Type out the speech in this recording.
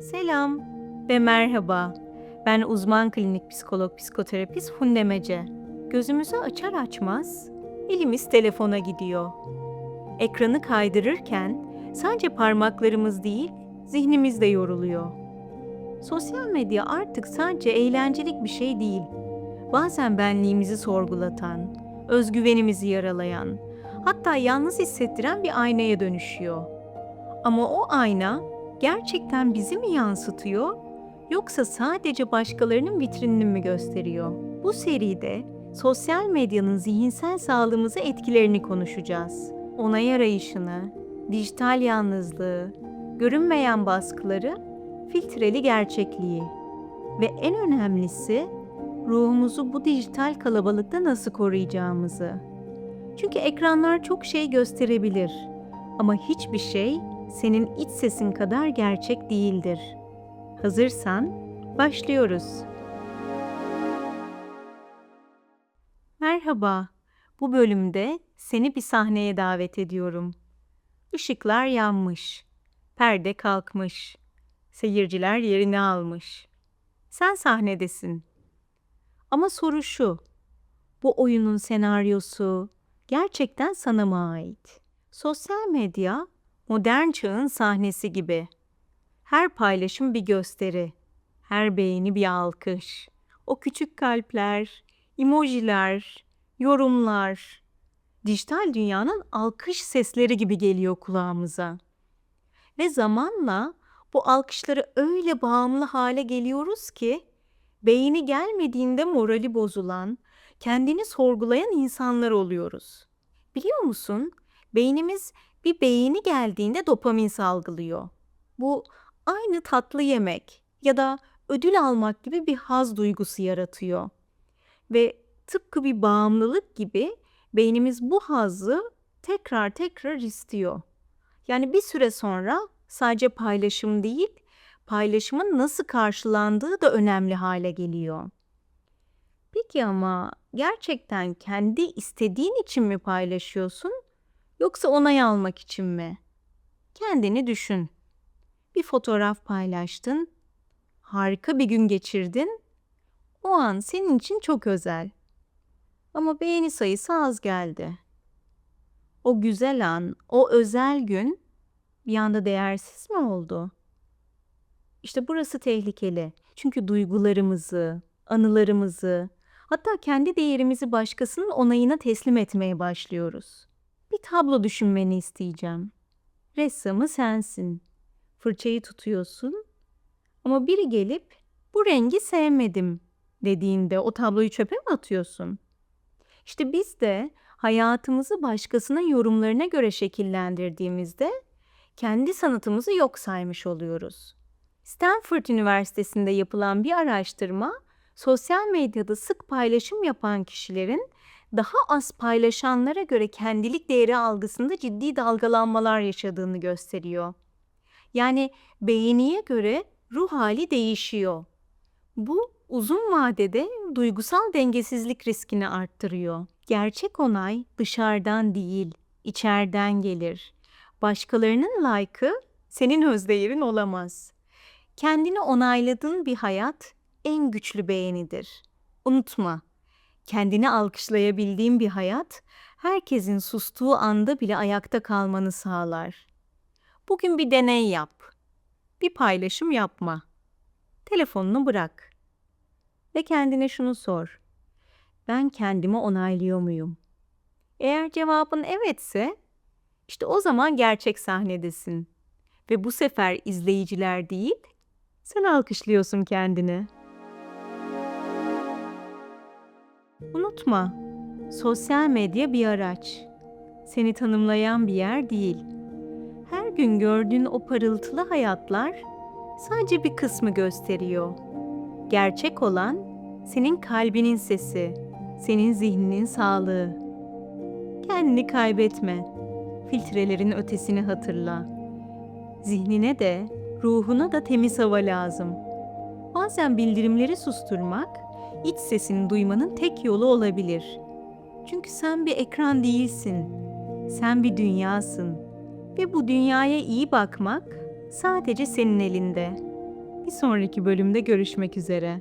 Selam ve merhaba. Ben uzman klinik psikolog psikoterapist Funde Mece. Gözümüzü açar açmaz elimiz telefona gidiyor. Ekranı kaydırırken sadece parmaklarımız değil, zihnimiz de yoruluyor. Sosyal medya artık sadece eğlencelik bir şey değil. Bazen benliğimizi sorgulatan, özgüvenimizi yaralayan, hatta yalnız hissettiren bir aynaya dönüşüyor. Ama o ayna gerçekten bizi mi yansıtıyor yoksa sadece başkalarının vitrinini mi gösteriyor? Bu seride sosyal medyanın zihinsel sağlığımıza etkilerini konuşacağız. Onay arayışını, dijital yalnızlığı, görünmeyen baskıları, filtreli gerçekliği ve en önemlisi ruhumuzu bu dijital kalabalıkta nasıl koruyacağımızı. Çünkü ekranlar çok şey gösterebilir ama hiçbir şey senin iç sesin kadar gerçek değildir. Hazırsan başlıyoruz. Merhaba. Bu bölümde seni bir sahneye davet ediyorum. Işıklar yanmış, perde kalkmış, seyirciler yerini almış. Sen sahnedesin. Ama soru şu. Bu oyunun senaryosu gerçekten sana mı ait? Sosyal medya modern çağın sahnesi gibi. Her paylaşım bir gösteri, her beğeni bir alkış. O küçük kalpler, emojiler, yorumlar, dijital dünyanın alkış sesleri gibi geliyor kulağımıza. Ve zamanla bu alkışlara öyle bağımlı hale geliyoruz ki beğeni gelmediğinde morali bozulan, kendini sorgulayan insanlar oluyoruz. Biliyor musun? Beynimiz bir beğeni geldiğinde dopamin salgılıyor. Bu aynı tatlı yemek ya da ödül almak gibi bir haz duygusu yaratıyor. Ve tıpkı bir bağımlılık gibi beynimiz bu hazzı tekrar tekrar istiyor. Yani bir süre sonra sadece paylaşım değil, paylaşımın nasıl karşılandığı da önemli hale geliyor. Peki ama gerçekten kendi istediğin için mi paylaşıyorsun yoksa onay almak için mi? Kendini düşün. Bir fotoğraf paylaştın, harika bir gün geçirdin. O an senin için çok özel. Ama beğeni sayısı az geldi. O güzel an, o özel gün bir anda değersiz mi oldu? İşte burası tehlikeli. Çünkü duygularımızı, anılarımızı, hatta kendi değerimizi başkasının onayına teslim etmeye başlıyoruz. Bir tablo düşünmeni isteyeceğim. Ressamı sensin. Fırçayı tutuyorsun. Ama biri gelip bu rengi sevmedim dediğinde o tabloyu çöpe mi atıyorsun? İşte biz de hayatımızı başkasının yorumlarına göre şekillendirdiğimizde kendi sanatımızı yok saymış oluyoruz. Stanford Üniversitesi'nde yapılan bir araştırma, sosyal medyada sık paylaşım yapan kişilerin daha az paylaşanlara göre kendilik değeri algısında ciddi dalgalanmalar yaşadığını gösteriyor. Yani beğeniye göre ruh hali değişiyor. Bu uzun vadede duygusal dengesizlik riskini arttırıyor. Gerçek onay dışarıdan değil, içeriden gelir. Başkalarının like'ı senin özdeğerin olamaz. Kendini onayladığın bir hayat en güçlü beğenidir. Unutma, kendini alkışlayabildiğin bir hayat herkesin sustuğu anda bile ayakta kalmanı sağlar. Bugün bir deney yap. Bir paylaşım yapma. Telefonunu bırak. Ve kendine şunu sor. Ben kendimi onaylıyor muyum? Eğer cevabın evetse, işte o zaman gerçek sahnedesin. Ve bu sefer izleyiciler değil, sen alkışlıyorsun kendini. Unutma, sosyal medya bir araç. Seni tanımlayan bir yer değil. Her gün gördüğün o parıltılı hayatlar sadece bir kısmı gösteriyor. Gerçek olan senin kalbinin sesi, senin zihninin sağlığı. Kendini kaybetme. Filtrelerin ötesini hatırla. Zihnine de, ruhuna da temiz hava lazım. Bazen bildirimleri susturmak, iç sesini duymanın tek yolu olabilir. Çünkü sen bir ekran değilsin. Sen bir dünyasın. Ve bu dünyaya iyi bakmak sadece senin elinde. Bir sonraki bölümde görüşmek üzere.